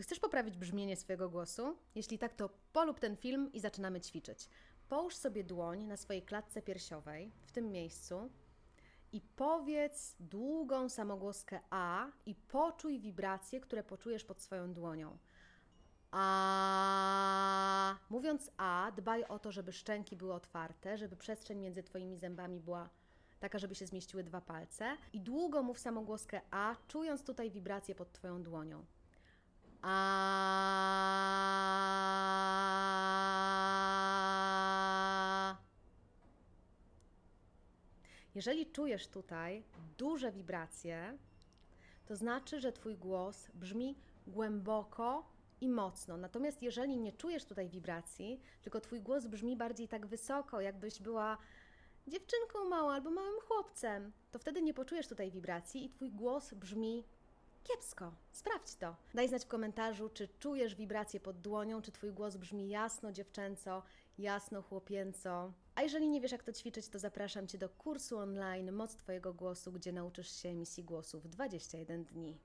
Czy chcesz poprawić brzmienie swojego głosu? Jeśli tak, to polub ten film i zaczynamy ćwiczyć. Połóż sobie dłoń na swojej klatce piersiowej, w tym miejscu, i powiedz długą samogłoskę A i poczuj wibracje, które poczujesz pod swoją dłonią. A. Mówiąc A, dbaj o to, żeby szczęki były otwarte, żeby przestrzeń między Twoimi zębami była taka, żeby się zmieściły dwa palce. I długo mów samogłoskę A, czując tutaj wibracje pod Twoją dłonią. Jeżeli czujesz tutaj duże wibracje, to znaczy, że Twój głos brzmi głęboko i mocno. Natomiast jeżeli nie czujesz tutaj wibracji, tylko Twój głos brzmi bardziej tak wysoko, jakbyś była dziewczynką małą albo małym chłopcem, to wtedy nie poczujesz tutaj wibracji i Twój głos brzmi kiepsko. Sprawdź to. Daj znać w komentarzu, czy czujesz wibrację pod dłonią, czy Twój głos brzmi jasno dziewczęco, jasno chłopięco. A jeżeli nie wiesz, jak to ćwiczyć, to zapraszam Cię do kursu online Moc Twojego Głosu, gdzie nauczysz się emisji głosów 21 dni.